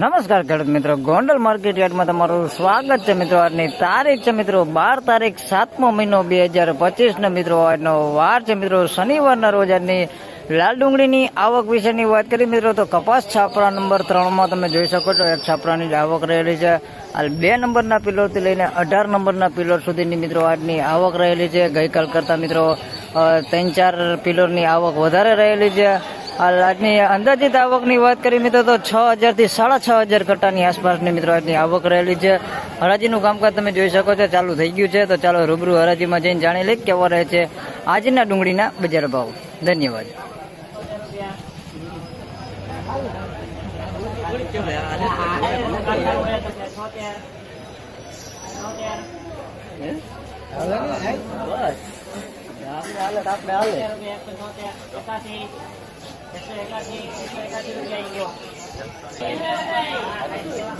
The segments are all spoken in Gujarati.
નમસ્કાર ખેડૂત મિત્રો. ગોંડલ માર્કેટ યાર્ડમાં તમારું સ્વાગત છે મિત્રો. આજની તારીખ છે મિત્રો બાર તારીખ સાતમો મહિનો બે હજાર પચીસ ને મિત્રો. આજનો વાર છે મિત્રો શનિવારના રોજ. આજની લાલ ડુંગળીની આવક વિશેની વાત કરી મિત્રો, તો કપાસ છાપરા નંબર ત્રણમાં તમે જોઈ શકો છો. એક છાપરાની આવક રહેલી છે. હાલ બે નંબરના પિલોરથી લઈને અઢાર નંબરના પિલોર સુધીની મિત્રો આજની આવક રહેલી છે. ગઈકાલ કરતાં મિત્રો ત્રણ ચાર પિલોરની આવક વધારે રહેલી છે. હાલ આજની અંદાજિત આવકની વાત કરી મિત્રો તો છ હજારથી સાડા છ હજાર કટ્ટાની આસપાસની મિત્રો આજની આવક રહેલી છે. હરાજીનું કામકાજ તમે જોઈ શકો છો, ચાલુ થઈ ગયું છે. તો ચાલો રૂબરૂ હરાજીમાં જઈને જાણી લઈએ કેવા રહે છે આજના ડુંગળીના બજાર ભાવ. ધન્યવાદ. તો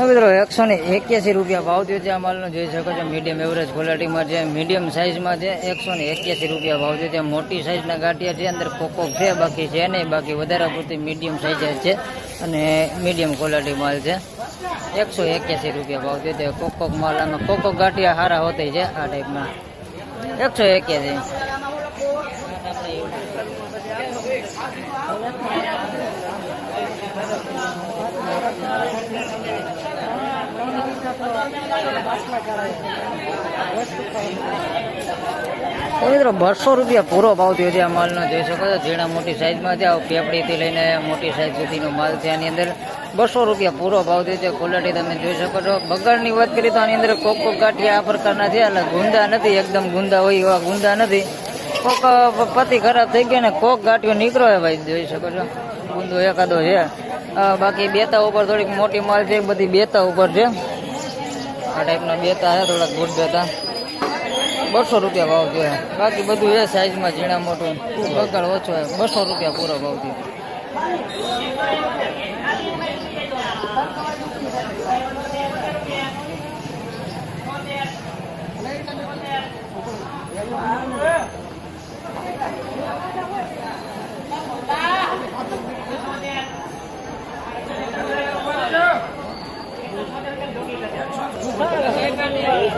મિત્રો, એકસો ને એક્યાસી રૂપિયા ભાવ થયો છે આ માલનો. જોઈ શકો છો મીડિયમ એવરેજ ક્વોલિટીમાં છે મીડિયમ સાઇઝમાં છે, એકસો ને એક્યાસી રૂપિયા ભાવ થયો છે. મોટી સાઇઝના ગાંઠિયા છે, અંદર કોકોક છે, બાકી છે નહીં, બાકી વધારે પૂરતી મીડિયમ સાઇઝ છે અને મીડિયમ ક્વોલિટી માલ છે. એકસો એક્યાસી રૂપિયા ભાવ થયો છે. કોકોક માલ આમાં, કોકોક ગાંઠિયા સારા હોતી છે આ ટાઈપના એકસો એક્યાસી. મિત્રો બસો રૂપિયા પૂરો ભાવ થયો છે આ માલનો. જોઈ શકો છો, ઝીણા મોટી સાઈઝમાં છે પેપડીથી લઈને મોટી સાઈઝ સુધીનો માલ છે આની અંદર. બસો રૂપિયા પૂરો ભાવ થયો છે, ક્વોલિટી તમે જોઈ શકો છો. બગાડની વાત કરીએ તો આની અંદર કોક કોક ગાંઠિયા આ પ્રકારના છે એટલે ગુંદા નથી, એકદમ ગુંદા હોય એવા ગુંદા નથી. કોક પતિ ખરાબ થઈ ગયો ને કોક ગાંઠિયો નીકળો ભાઈ, જોઈ શકો છો. ગુંદો એકાદો છે. બાકી બેતા ઉપર થોડીક મોટી માલ છે, બધી બેતા ઉપર છે. આ ટાઈપના બેતા છે, થોડાક ગુડ બેતા. બસો રૂપિયા ભાવ છે બાકી બધું એ સાઈઝમાં ઝીણા મોટું. બગાડ ઓછો હોય. બસો રૂપિયા પૂરો ભાવ છે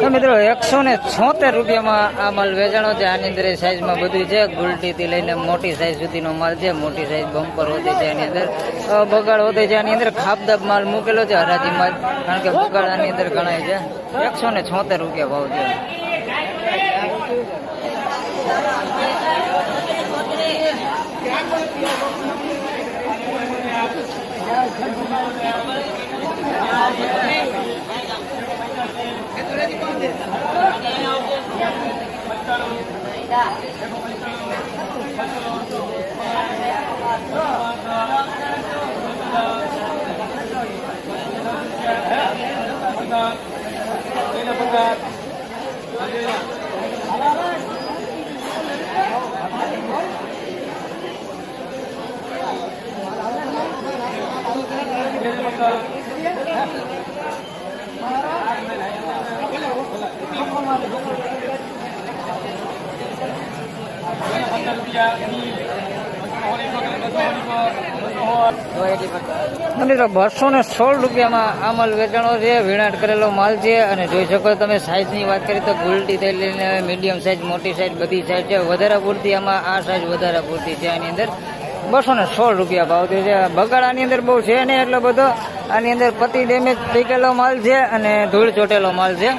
તો મિત્રો, એકસો ને છોતેર રૂપિયામાં આ માલ વેચાણો છે. આની અંદર સાઈઝમાં બધું છે. ગુલટીથી લઈને મોટી સાઈઝ સુધીનો માલ છે. મોટી સાઈઝ બમ્પર હોતી છે આની અંદર. બગાડ હોતી છે. આની અંદર ખાબદાબ માલ મૂકેલો છે હરાજીમાં માલ. કારણ કે બગાડ આની અંદર ગણાય છે. એકસો ને છોતેર રૂપિયા ભાવ છે. ఫలితాలు મિત્રો બસો ને સોળ રૂપિયામાં આ માલ વેચાણો છે, વીણાટ કરેલો માલ છે અને જોઈ શકો તમે સાઇઝની વાત કરીએ તો ગુલટી થઈ લઈને મીડિયમ સાઇઝ મોટી સાઇઝ બધી સાઇઝ છે. વધારે પૂરતી આમાં આ સાઈઝ વધારે પૂરતી છે આની અંદર. બસો ને સોળ રૂપિયા ભાવ થયો છે. બગાડ આની અંદર બહુ છે નહીં એટલો બધો. આની અંદર પતિ ડેમેજ થઈ ગયેલો માલ છે અને ધૂળ ચોટેલો માલ છે.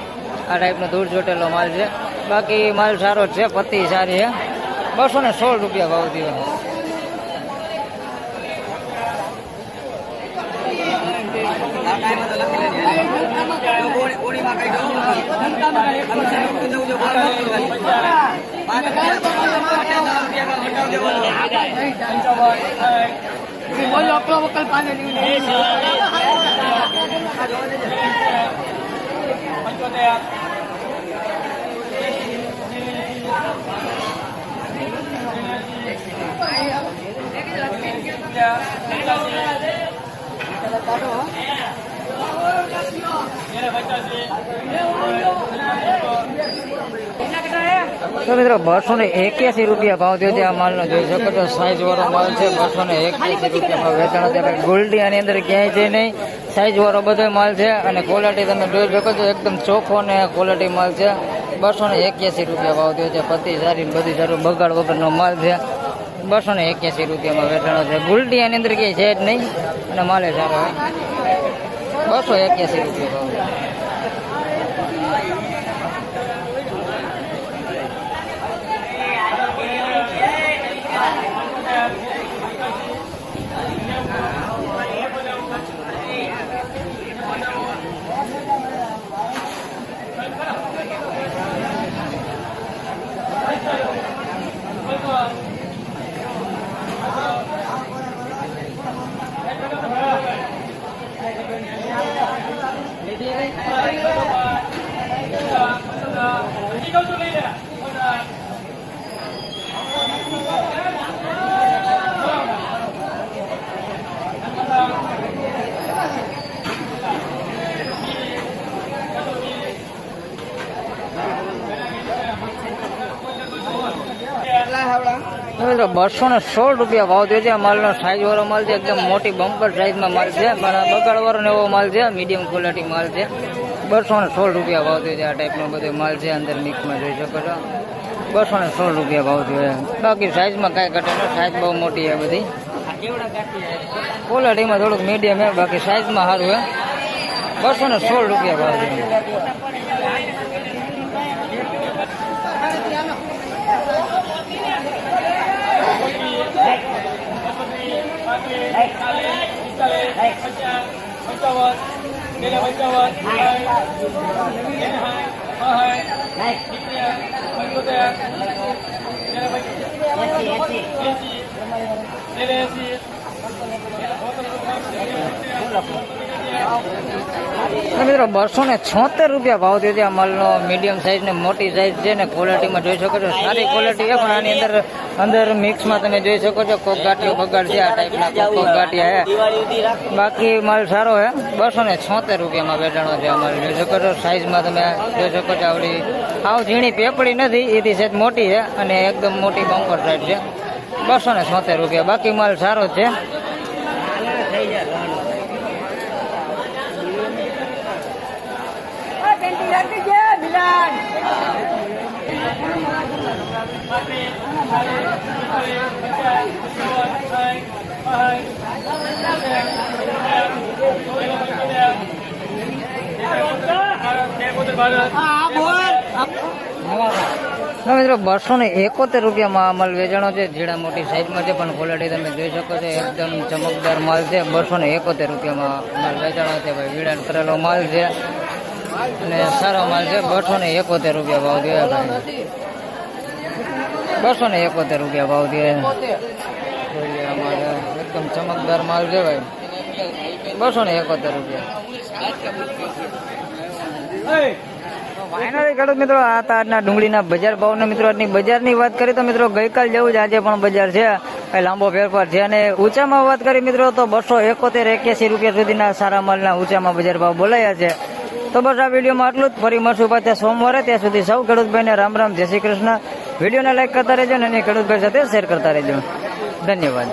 આ ટાઈપનો ધૂળ ચોટેલો માલ છે. બાકી માલ સારો છે પત્તી સારી છે. બસો ને સોળ રૂપિયા ભાવ થયો તો મિત્રો, બસો ને એક્યાસી રૂપિયા ભાવ થયો છે આ માલનો. જોઈ શકો છો સાઈઝ વાળો માલ છે, બસો ને એક્યાસી રૂપિયામાં વેચાણ છે ગોલ્ડી આની અંદર ક્યાંય છે નહીં. સાઈઝ વાળો બધો માલ છે અને ક્વોલિટી તમે જોઈ શકો છો, એકદમ ચોખ્ખો ને ક્વોલિટી માલ છે. બસો ને એક્યાસી રૂપિયા ભાવ થયો છે પતિ સારી બધી સારું બગાડ વગરનો માલ છે. બસો ને એક્યાસી રૂપિયામાં વેચાણો છે. ગુલટી એની અંદર ક્યાંય છે જ નહીં. અને માલે સારો બસો એક્યાસી રૂપિયા ભાવ. મિત્રો બસો ને સોળ રૂપિયા ભાવ થયો છે. માલનો સાઈઝ વાળો માલ છે. એકદમ મોટી બમ્પર સાઈઝમાં માલ છે. પણ બગાડ વાળો ને એવો માલ છે. મીડિયમ ક્વોલિટી માલ છે. બસો ને સોળ રૂપિયા ભાવ થયો છે આ ટાઈપનો બધો માલ છે. અંદર મિક્સમાં જોઈ શકો છો. બસો ને સોળ રૂપિયા ભાવ થયો છે. બાકી સાઈઝમાં કાંઈ ઘટે નહીં. સાઈઝ બહુ મોટી છે બધી. ક્વોલિટીમાં થોડુંક મીડિયમ છે. બાકી સાઈઝમાં સારું છે. બસો ને સોળ રૂપિયા ભાવ છે. તો મિત્રો, બસો ને છોતેર રૂપિયા ભાવ થયો આ માલનો. મીડિયમ સાઇઝ ને મોટી સાઇઝ છે ને ક્વોલિટીમાં જોઈ શકો છો. સારી ક્વોલિટી છે, પણ આની અંદર અંદર મિક્સમાં તમે જોઈ શકો છો, કોક ગાંઠિયો બગાડ છે, આ ટાઈપના કોક કોક ગાંઠિયા છે. બાકી માલ સારો છે. બસો ને છોતેર રૂપિયામાં વેચાણો છે અમારે જોઈ શકો છો સાઇઝમાં તમે જોઈ શકો છો આવડી. આવ ઝીણી પેપડી નથી, એથી સેજ મોટી છે અને એકદમ મોટી બમ્પર સાઈઝ છે. બસો ને છોતેર રૂપિયા. બાકી માલ સારો છે. મિત્રો, બસો ને એકોતેર રૂપિયામાં આ માલ વેચાણો છે. જીડા મોટી સાઈઝમાં છે, પણ ક્વોલિટી તમે જોઈ શકો છો, એકદમ ચમકદાર માલ છે. બસો ને એકોતેર રૂપિયામાં માલ વેચાણો છે, ભાઈ. વીડાણ કરેલો માલ છે. અને સારો માલ છે, બસો ને એકોતેર રૂપિયા ભાવ જોયા ભાઈ. બસો ને એકોતેર રૂપિયા ભાવ અમારે એકદમ ચમકદાર માલ છે ભાઈ બસો ને એકોતેર રૂપિયા ફાઇનલી ખેડૂત મિત્રો આ તારના ડુંગળીના બજાર ભાવના મિત્રો આજની બજારની વાત કરીએ તો મિત્રો ગઈકાલ જેવું જ આજે પણ બજાર છે. કઈ લાંબો ફેરફાર છે અને ઊંચામાં વાત કરી મિત્રો તો બસો એકોતેર એક્યાસી રૂપિયા સુધીના સારા માલના ઊંચામાં બજાર ભાવ બોલાયા છે. તો બસ આ વિડીયોમાં આટલું જ. ફરી મળશું પાછા સોમવારે. ત્યાં સુધી સૌ ખેડૂતભાઈને રામ રામ જય શ્રી કૃષ્ણ. વિડીયોને લાઈક કરતા રહેજો અને ખેડૂતભાઈ સાથે શેર કરતા રહેજો. ધન્યવાદ.